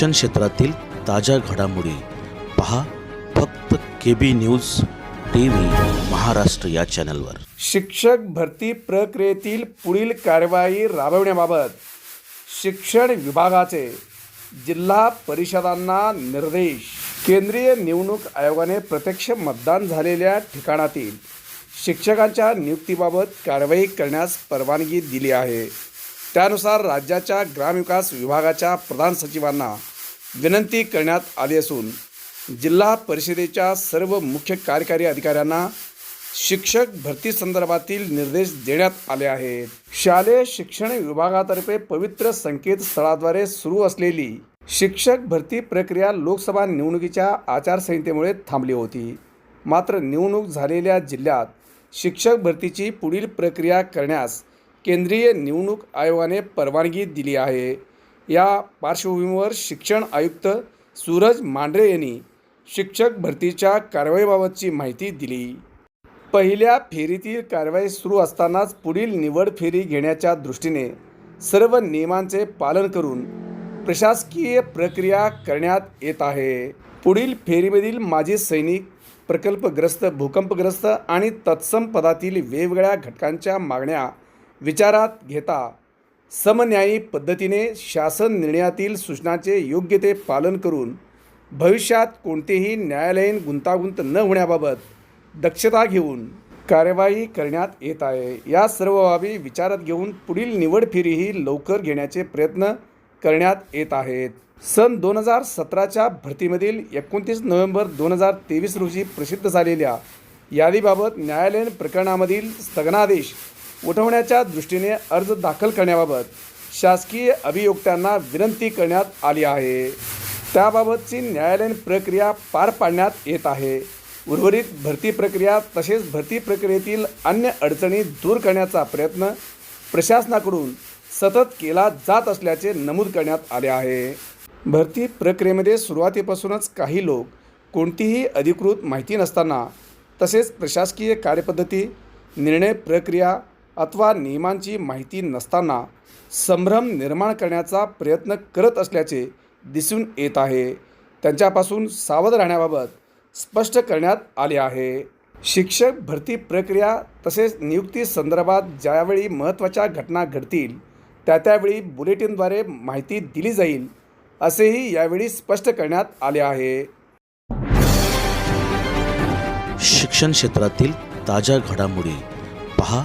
शिक्षण क्षेत्रातील ताज्या घडामोडी पहा फक्त K B news T V Maharashtra या चॅनलवर. शिक्षक भरती प्रक्रियेतील पुढील कारवाई राबवण्याबाबत शिक्षण विभागाचे जिल्हा परिषदांना निर्देश. केंद्रीय निवडणूक आयोगाने प्रत्यक्ष मतदान झालेल्या ठिकाणातील शिक्षकांच्या नियुक्तीबाबत कारवाई करण्यास परवानगी दिली आहे. त्यानुसार राज्याच्या ग्रामविकास विभागाच्या प्रधान सचिवांना विनंती करण्यात आली असून जिल्हा परिषदेच्या सर्व मुख्य कार्यकारी अधिकाऱ्यांना शिक्षक भरती संदर्भातील निर्देश देण्यात आले आहेत. शालेय शिक्षण विभागातर्फे पवित्र संकेतस्थळाद्वारे सुरू असलेली शिक्षक भरती प्रक्रिया लोकसभा निवडणुकीच्या आचारसंहितेमुळे थांबली होती. मात्र निवडणूक झालेल्या जिल्ह्यात शिक्षक भरतीची पुढील प्रक्रिया करण्यास केंद्रीय निवडणूक आयोगाने परवानगी दिली आहे. या पार्श्वभूमीवर शिक्षण आयुक्त सूरज मांढरे यांनी शिक्षक भरतीच्या कारवाईबाबतची माहिती दिली. पहिल्या फेरीतील कारवाई सुरू असतानाच पुढील निवड फेरी घेण्याच्या दृष्टीने सर्व नियमांचे पालन करून प्रशासकीय प्रक्रिया करण्यात येत आहे. पुढील फेरीमधील माजी सैनिक प्रकल्पग्रस्त भूकंपग्रस्त आणि तत्सम पदातील वेगवेगळ्या घटकांच्या मागण्या विचारात घेता समन्यायी पद्धतीने शासन निर्णयातील सूचनांचे योग्य ते पालन करून भविष्यात कोणतेही न्यायालयीन गुंतागुंत न होण्याबाबत दक्षता घेऊन कार्यवाही करण्यात येत आहे. या सर्व बाबी विचारात घेऊन पुढील निवड फेरीही लवकर घेण्याचे प्रयत्न करण्यात येत आहेत. सन दोन हजार सतराच्या भरतीमधील एकोणतीस नोव्हेंबर दोन हजार तेवीस रोजी प्रसिद्ध झालेल्या यादीबाबत न्यायालयीन प्रकरणामधील स्थगनादेश उठवण्याच्या दृष्टीने अर्ज दाखल करण्याबाबत शासकीय अभियोक्त्यांना विनंती करण्यात आली आहे. त्याबाबतची न्यायालयीन प्रक्रिया पार पाडण्यात येत आहे. उर्वरित भरती प्रक्रिया तसेच भरती प्रक्रियेतील अन्य अडचणी दूर करण्याचा प्रयत्न प्रशासनाकडून सतत केला जात असल्याचे नमूद करण्यात आले आहे. भरती प्रक्रियेमध्ये सुरुवातीपासूनच काही लोक कोणतीही अधिकृत माहिती नसताना तसेच प्रशासकीय कार्यपद्धती निर्णय प्रक्रिया अथवा नियमांची माहिती नसताना संभ्रम निर्माण करण्याचा प्रयत्न करत असल्याचे दिसून येत आहे. त्यांच्यापासून सावध राहण्याबाबत स्पष्ट करण्यात आले आहे. शिक्षक भरती प्रक्रिया तसेच नियुक्ती संदर्भात ज्यावेळी महत्त्वाच्या घटना घडतील त्या त्यावेळी बुलेटिनद्वारे माहिती दिली जाईल असेही यावेळी स्पष्ट करण्यात आले आहे. शिक्षण क्षेत्रातील ताज्या घडामोडी पहा.